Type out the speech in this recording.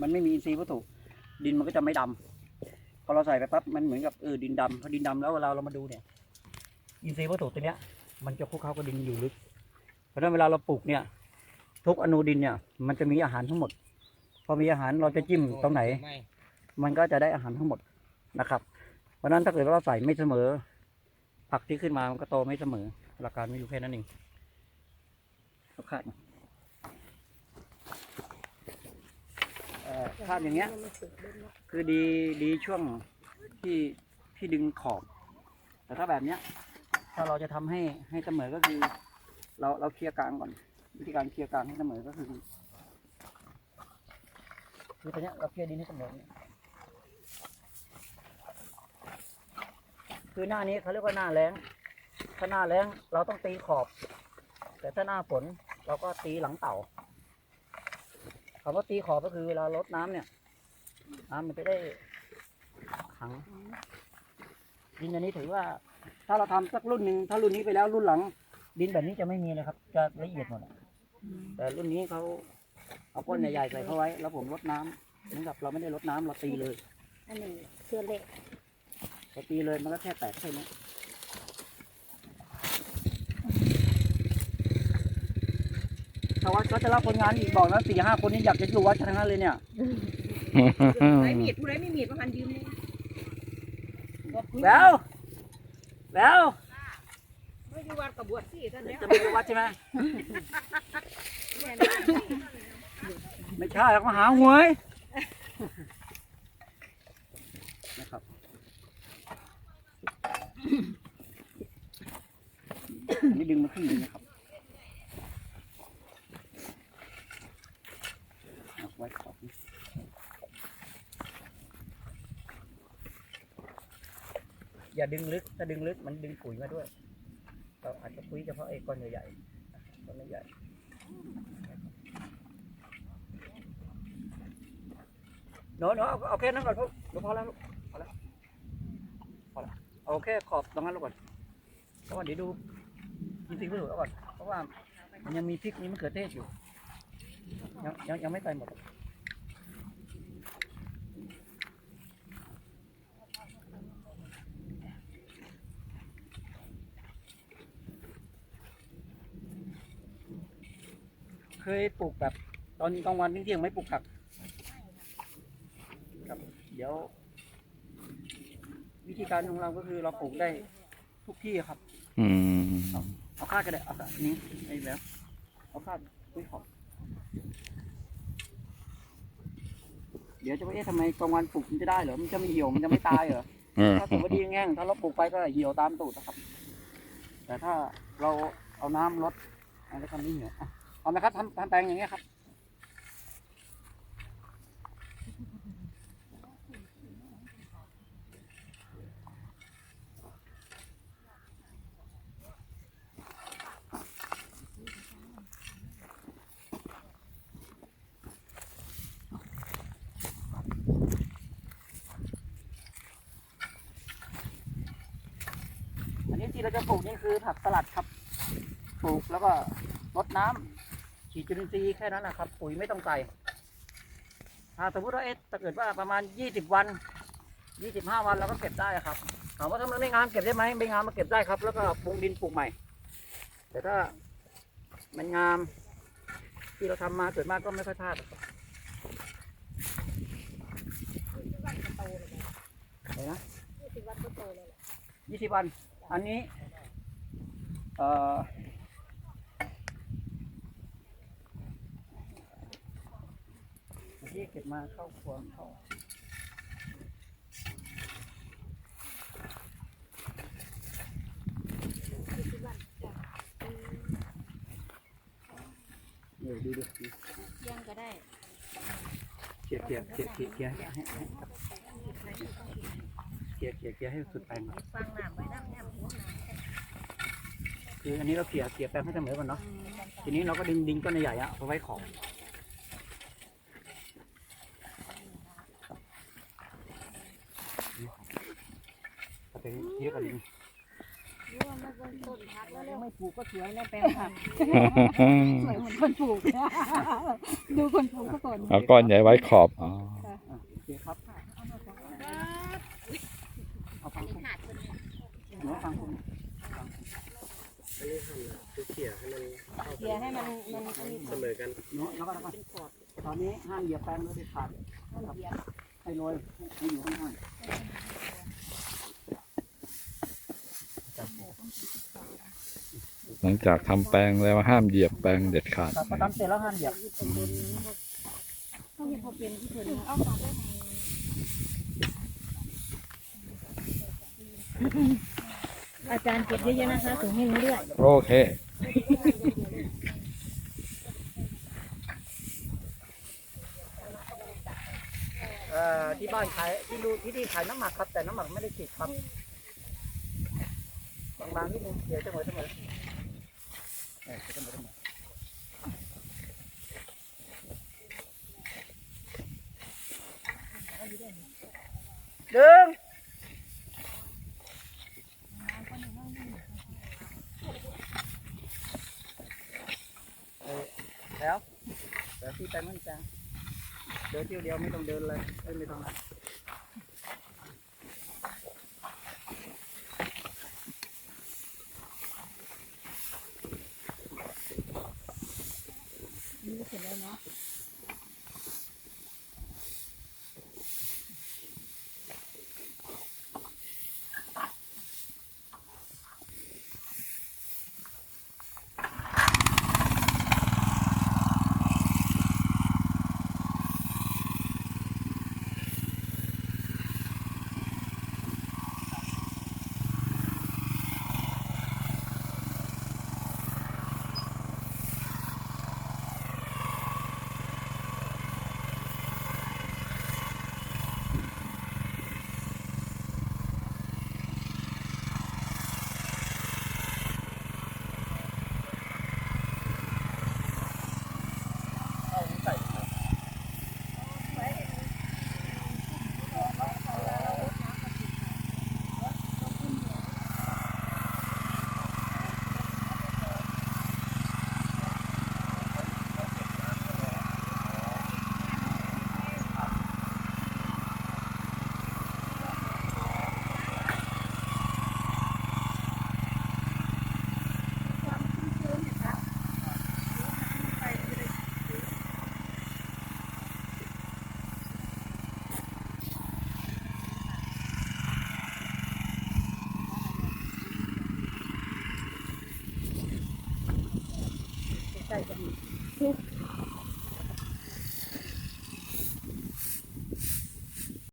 มันไม่มีอินทรีย์วัตถุ ดินมันก็จะไม่ดำพอเราใส่ไปปั๊บมันเหมือนกับเออดินดำพอดินดำแล้วเวลาเรามาดูเนี่ย อินทรีย์วัตถุตัวเนี้ย มันจะคลุกเคล้ากับดินอยู่ลึก เพราะฉะนั้นเวลาเราปลูกเนี่ย ทุกอนูดินเนี่ย มันจะมีอาหารทั้งหมด พอมีอาหารเราจะจิ้มตรงไหน มันก็จะได้อาหารทั้งหมดนะครับ เพราะนั้นถ้าเกิดว่าเราใส่ไม่เสมอ ผักที่ขึ้นมามันก็โตไม่เสมอหลักการไม่อยู่แค่นั้นเองเอาคาด มาเอ่อคาดอย่างเงี้ย คือดีดีช่วงที่ที่ดึงขอบ แต่ถ้าแบบเนี้ย ถ้าเราจะทำให้ให้เสมอก็คือ เราเราเคลียร์กลางก่อน วิธีการเคลียร์กลางให้เสมอก็คือคือตอนเนี้ยเราเคลียร์ดินให้เสมอคือหน้านี้เขาเรียกว่าหน้าแล้งถ้าหน้าแล้งเราต้องตีขอบ แต่ถ้าหน้าฝนเราก็ตีหลังเต่า คำว่าตีขอบก็คือเวลาลดน้ำเนี่ย น้ำมันจะได้ขังดินอันนี้ถือว่า ถ้าเราทำสักรุ่นหนึ่งถ้ารุ่นนี้ไปแล้วรุ่นหลัง ดินแบบนี้จะไม่มีเลยครับ จะละเอียดหมดอะแต่รุ่นนี้เขาเอาก้นใหญ่ๆใส่เข้าไว้ แล้วผมลดน้ำเหมือนกับเราไม่ได้ลดน้ำเราตีเลยอันนี้เสื้อเล็กเราตีเลยมันก็แค่แตกแค่นี้ ถ้าวัดก็จะรับคนงานอีกบอกนะสี่ห้าคนนี้อยากจะอยู่วัดทั้งนั้นเลยเนี่ยไรมีดผู้ใดไม่มีดประพันยืมเลยแล้วแล้วไม่อยู่วัดกับบวชสิท่านเนี้ยจะไปอยู่วัดใช่ไหมแม่นไม่ใช่เราก็หาหวยนะครับอันนี้ดึงมาขึ้นเลยนะครับเอาไว้ขอบนี้ อย่าดึงลึก ถ้าดึงลึกมันดึงปุ๋ยมาด้วย เราอาจจะปุ๋ยเฉพาะไอ้ก้อนใหญ่ๆก้อนใหญ่ๆหนูหนูเอาเอาแค่นั้นก่อนลูกหนูพอแล้วลูกพอแล้วพอแล้วเอาแค่ขอบตรงนั้นลูกก่อนเพราะว่าเดี๋ยวดูจริงๆไม่ถูกแล้วก่อน เพราะว่ามันยังมีพริกมีมะเขือเทศอยู่ ยังยังยังไม่ใส่หมด เคยปลูกแบบ ตอนกลางวันเที่ยงๆไม่ปลูกผักครับเดี๋ยว วิธีการของเราก็คือเราปลูกได้ทุกที่ครับ อืมเอาคาดก็ได้เอาคาดนี้ไอ้แบบเอาคาดปุ้ยขอบเดี๋ยวจะไปเอ๊ะทำไมกลางวันปลูกมันจะได้เหรอมันจะไม่เหี่ยวมันจะไม่ตายเหรอเออถ้าสมมติดีแง่งถ้าเราปลูกไปก็เหี่ยวตามตูดนะครับ แต่ถ้าเราเอาน้ำลดมันก็ทำไม่เหี่ยวอะ เอาไหมครับทำทำแปลงอย่างเงี้ยครับอันนี้ที่เราจะปลูกนี่คือผักสลัดครับ ปลูกแล้วก็รดน้ำ ฉีดจุลินทรีย์แค่นั้นนะครับ ปุ๋ยไม่ต้องใส่ถ้าสมมติว่าเอ๊ะถ้าเกิดว่าประมาณยี่สิบวันยี่สิบห้าวันเราก็เก็บได้ครับถามว่าถ้ามันไม่งามเก็บได้ไหมไม่งามมาเก็บได้ครับ แล้วก็ปรุงดินปลูกใหม่ แต่ถ้ามันงามที่เราทำมาเกิดมากก็ไม่ค่อยพลาดอะไรนะยี่สิบวันก็โตเลยแหละยี่สิบวันอันนี้ เอ่อ ที่เก็บมาเข้าครัวเข้าเดี๋ยวดูดูย่างก็ได้เกี่ยเกี่ยเกี่ยเกี่ยเกี่ยให้เกี่ยเกี่ยเกี่ยให้สุดแปลงก่อนฟังน้ำไว้น้ำเนี่ยหัวน้คืออันนี้เราเกี่ยเกี่ยแปลงให้เสมอก่อนเนาะทีนี้เราก็ดึงดินก้อนใหญ่อะเอาไว้ขอบ เอาไปทีละกันดิงไม่ปลูกก็สวยนะแปลงผักสวยเหมือนคนปลูกดูคนปลูกซะก่อนเอาก้อนใหญ่ไว้ขอบอ๋อโอเคครับเอาฟังคุณขาดคนหนูฟังคุณเขี่ยให้มันเกี่ยให้มันมันเสมอกันหนูแล้วก็แล้วก็ตอนนี้ห้ามเหยียบแป้งเลยเด็ดขาดให้โรยให้อยู่ข้างๆ ลังจากทำแปลงแล้วห้ามเหยียบแปลงเด็ดขาดครับพอทำเสร็จแล้วห้ามเหยียบเขาเห็นพอเป็นที่เพิ่นเอามาได้อาจารย์เก็บเยอะๆนะคะถึงให้รู้ด้วยโอเคเอ่อที่บ้านขายที่ดูที่นี่ขายน้ำหมักครับ แต่น้ำหมักไม่ได้ฉีดครับ บางๆนิดนึงเดี๋ยวจะเหมอเสมอเออเสมอเสมอดึงเออแล้วเดี๋ยวที่ไปมันจะเดินเที่ยวเดียวไม่ต้องเดิน เลยเอ้ยไม่ต้องนะนี่เสร็จ แล้วเนาะ